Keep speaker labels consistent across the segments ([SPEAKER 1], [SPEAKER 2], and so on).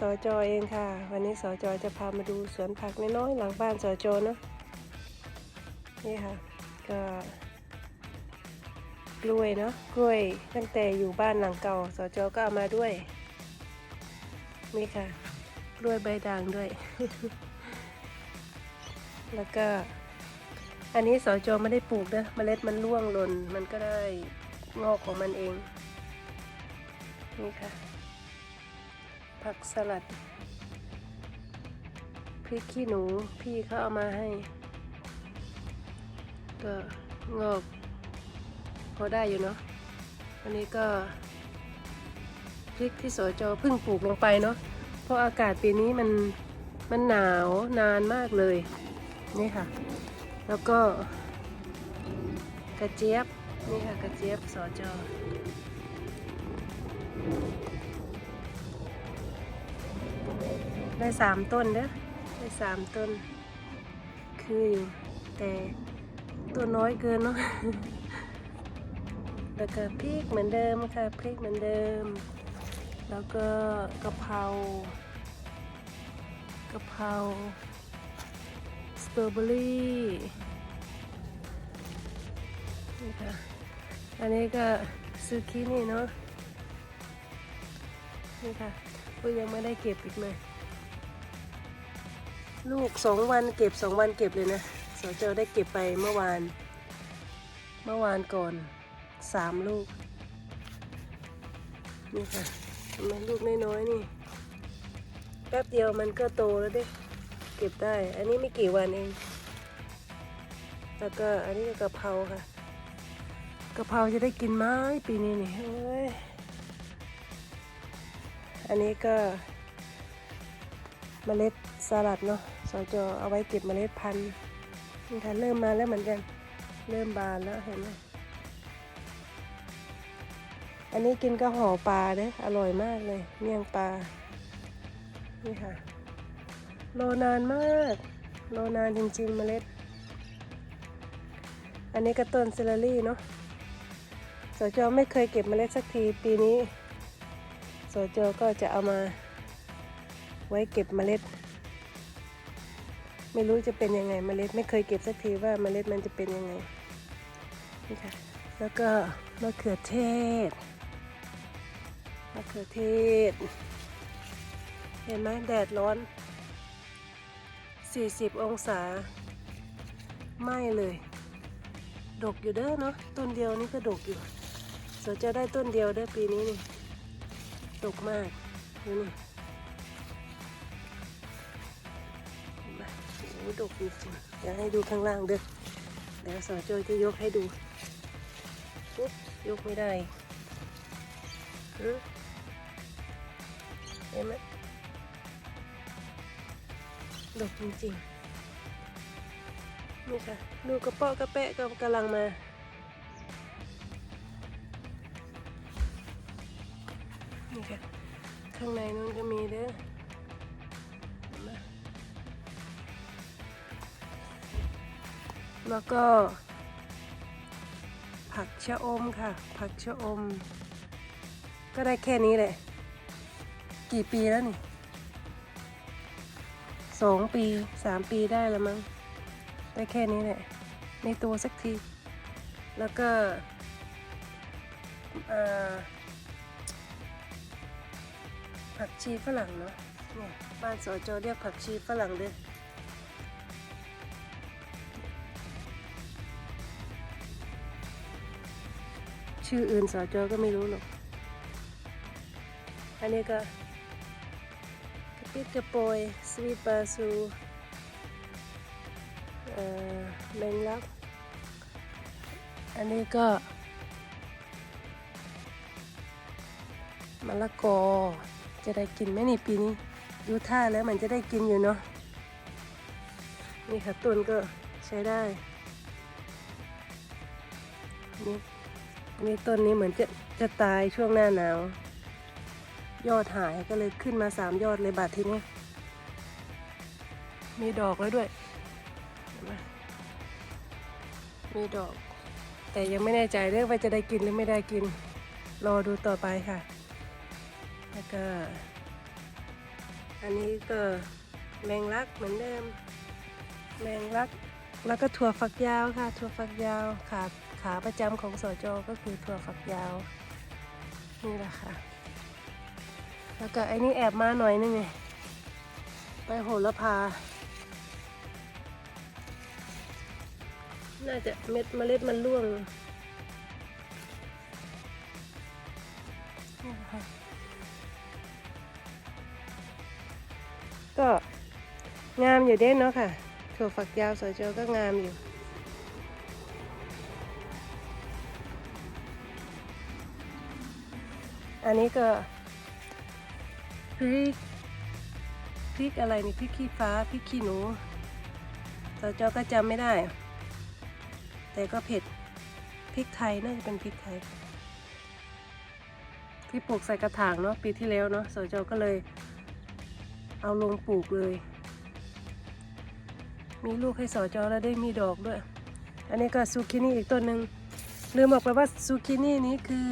[SPEAKER 1] สจอเองค่ะ วันนี้สจอจะพามาดูสวนผักน้อยๆหลังบ้านสจเนาะนี่ค่ะ ก็กล้วยเนาะกล้วยตั้งแต่อยู่บ้านหลังเก่าสจก็เอามาด้วยนี่ค่ะ กล้วยใบด่างด้วย แล้วก็ อันนี้สจไม่ได้ปลูกนะเมล็ดมันร่วงหล่นมันก็ได้งอกของมันเองนี่ค่ะ ผักสลัด พริกขี้หนูพี่เขาเอามาให้ ก็งอกพอได้อยู่เนาะอันนี้ก็พริกที่สจเพิ่งปลูกลงไปเนาะเพราะอากาศปีนี้มันมันหนาวนานมากเลยนี่ค่ะ แล้วก็กระเจี๊ยบนี่ค่ะกระเจี๊ยบสจ ได้สามต้นเด้อได้สามต้น คืออยู่แต่ตัวน้อยเกินเนาะแล้วก็พริกเหมือนเดิมค่ะพริกเหมือนเดิม แล้วก็กะเพรากะเพราสตรอเบอรี่นี่ค่ะอันนี้ก็ซูกินี่เนาะนี่ค่ะก็ยังไม่ได้เก็บอีกเลย ลูกสองวันเก็บสองวันเก็บเลยนะสเจได้เก็บไปเมื่อวาน เมื่อวานก่อนสามลูก นี่ค่ะทำไมลูกน้อยๆนี่ แป๊บเดียวมันก็โตแล้วเด้เก็บได้ อันนี้ไม่กี่วันเอง แล้วก็อันนี้กะเพราค่ะกะเพราจะได้กินไหมปีนี้นี่โอ้ยอันนี้ก็ เมล็ดสลัดเนาะสจเอาไว้เก็บเมล็ดพันธุ์นี่ค่ะเริ่มมาแล้วเหมือนกัน เริ่มบานแล้วเห็นไหมอันนี้กินก็ห่อปลาเด้ออร่อยมากเลย เมี่ยงปลา นี่ค่ะ โลนานมาก โลนานจริงๆเมล็ด อันนี้ก็ต้นเซลลารี่เนาะสจไม่เคยเก็บเมล็ดสักทีปีนี้สจก็จะเอามา ไว้เก็บเมล็ด ไม่รู้จะเป็นยังไงเมล็ด ไม่เคยเก็บสักทีว่าเมล็ดมันจะเป็นยังไงนี่ค่ะแล้วก็มะเขือเทศมะเขือเทศ เห็นไหมแดดร้อน 40 องศาไหม้เลย ดกอยู่เด้อเนาะต้นเดียวนี่ก็ดกอยู่สจะได้ต้นเดียวเด้อปีนี้นี่ดกมากดูนี่ อ้ดกจริงๆเดี๋ยวให้ดูข้างล่างเด้อเดี๋ยวสาวโจยจะยกให้ดูปุ๊บยกไม่ได้เห็นไหมดกจริงๆ นี่ค่ะ ดูกระเปาะกระแปะก็กำลังมานี่ค่ะ ข้างในนู้นก็มีเด้อ แล้วก็ ผักชะอมค่ะ ผักชะอม ก็ได้แค่นี้แหละ กี่ปีแล้วนี่สองปีสามปีได้แล้วมั้งได้แค่นี้แหละในตัวสักที แล้วก็ผักชีฝรั่งเนาะเนี่ยบ้านสอจอเรียกผักชีฝรั่งเลย ชื่ออื่นสอจอก็ไม่รู้หรอก อันนี้ก็กระปิดกระโปยสวีทบาซูเอ่อแมงลัก อันนี้ก็มะละกอจะได้กินไหมนี่ปีนี้ดูท่าแล้วมันจะได้กินอยู่เนาะนี่ค่ะต้นก็ใช้ได้นี่ นี่ต้นนี้เหมือนจะจะตายช่วงหน้าหนาว ยอดหายก็เลยขึ้นมาสามยอดเลยบาททีนี้ มีดอกแล้วด้วย มีดอก แต่ยังไม่แน่ใจเรื่องว่าจะได้กินหรือไม่ได้กิน รอดูต่อไปค่ะ แล้วก็ อันนี้ก็แมงลักเหมือนเดิม แมงลัก แล้วก็ถั่วฝักยาวค่ะ ถั่วฝักยาวขา ขาประจำของสจก็คือถั่วฝักยาว นี่แหละค่ะ แล้วก็ไอ้นี่แอบมาหน่อยนึงไงไปโหระพา น่าจะเม็ดเมล็ดมันร่วงก็งามอยู่เด้นเนาะค่ะถั่วฝักยาวสวยเจอก็งามอยู่ อันนี้ก็พริกพริกอะไรนี่พริกขี้ฟ้าพริกขี้หนูสจก็จำไม่ได้ แต่ก็เผ็ดพริกไทยน่าจะเป็นพริกไทย ที่ปลูกใส่กระถางเนาะปีที่แล้วเนาะสจก็เลย เอาลงปลูกเลย มีลูกให้สอจอแล้วได้มีดอกด้วย อันนี้ก็ซูกินี่อีกต้นหนึ่งลืมบอกไปว่าซูกินี่นี้คือ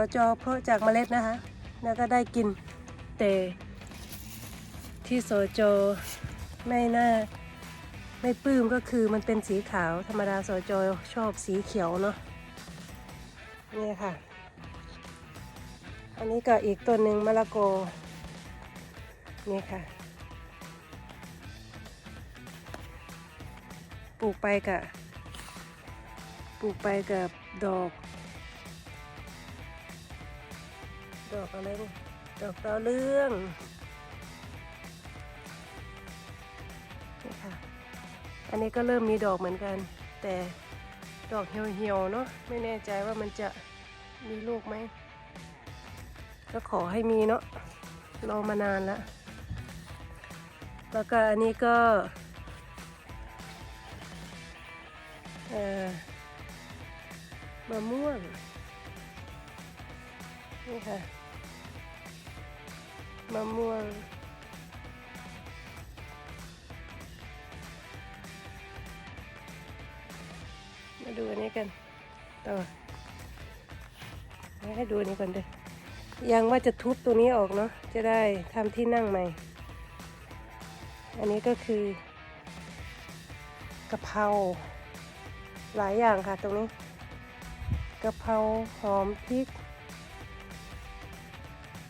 [SPEAKER 1] สอจอเพาะจากเมล็ดนะคะ แล้วก็ได้กินแต่ที่สอจไม่น่าไม่ปลื้มก็คือมันเป็นสีขาวธรรมดาสอจชอบสีเขียวเนาะนี่ค่ะ อันนี้ก็อีกต้นหนึ่งมะละกอนี่ค่ะปลูกไปกับปลูกไปกับดอก ดอกอะไรนี่ดอกดาวเรืองนี่ค่ะ อันนี้ก็เริ่มมีดอกเหมือนกัน แต่ดอกเหี่ยวๆเนาะไม่แน่ใจว่ามันจะมีลูกไหม ก็ขอให้มีเนาะรอมานานแล้วแล้วก็อันนี้ก็เอ่อมะม่วงนี่ค่ะ มะม่วงมาดูอันนี้กันต่อให้ดูนนี้ก่อนเด้อยังว่าจะทุบตัวนี้ออกเนาะจะได้ทำที่นั่งใหม่ อันนี้ก็คือกะเพราหลายอย่างค่ะตรงนี้กะเพราหอมพริก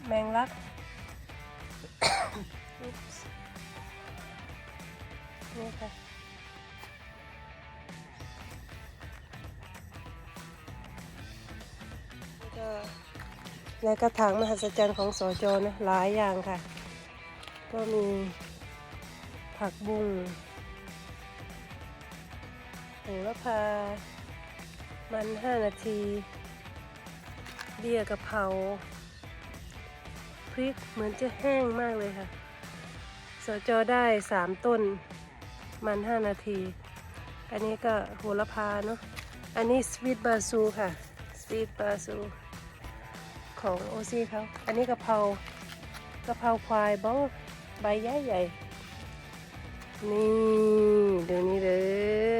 [SPEAKER 1] แมงลัก ในกระถางมหัศจรรย์ของสอจอนะหลายอย่างค่ะ ก็มีผักบุ้งโหระพา มันห้านาที เบี้ยกะเพราพริกเหมือนจะแห้งมากเลยค่ะ สจอได้สามต้น มันห้านาที อันนี้ก็โหระพาเนาะ อันนี้สวีทบาซูค่ะ สวีทบาซู ของโอซี่เขาอันนี้กะเพรากะเพราควายบ้องใบใหญ่ใหญ่ นี่ดูนี่เล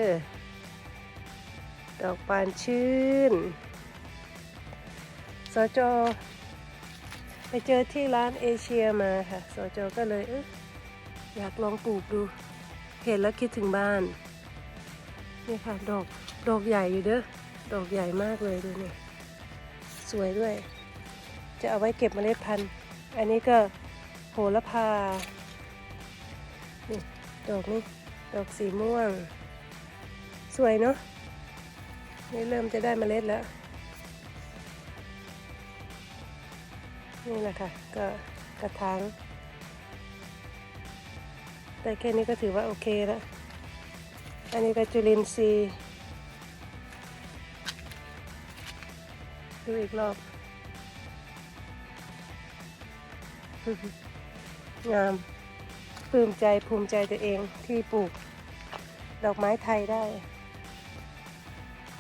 [SPEAKER 1] ยดอกบานชื่นสจไปเจอที่ร้านเอเชียมาค่ะสจก็เลยเอออยากลองปลูกดู เห็นแล้วคิดถึงบ้าน นี่ค่ะดอกดอกใหญ่อยู่เด้อ ดอกใหญ่มากเลยดูนี่ สวยด้วย จะเอาไว้เก็บเมล็ดพันธุ์ อันนี้ก็โหระพานี่ดอกนี้ดอกสีม่วง สวยเนาะนี่เริ่มจะได้เมล็ดแล้ว นี่แหละค่ะก็กระถางแต่แค่นี้ก็ถือว่าโอเคแล้ว อันนี้ก็จุลินทรีย์ดูอีกรอบ งามปลื้มใจภูมิใจตัวเองที่ปลูก ดอกไม้ไทยได้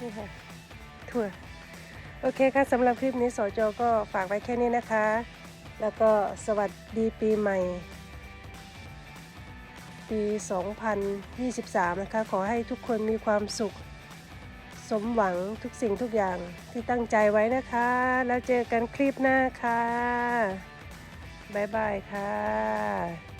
[SPEAKER 1] นี่ค่ะ ถั่ว โอเคค่ะสำหรับคลิปนี้สจก็ฝากไว้แค่นี้นะคะ แล้วก็สวัสดีปีใหม่ ปี 2023 นะคะ ขอให้ทุกคนมีความสุข สมหวังทุกสิ่งทุกอย่างที่ตั้งใจไว้นะคะ แล้วเจอกันคลิปหน้าค่ะ บ๊ายบายค่ะ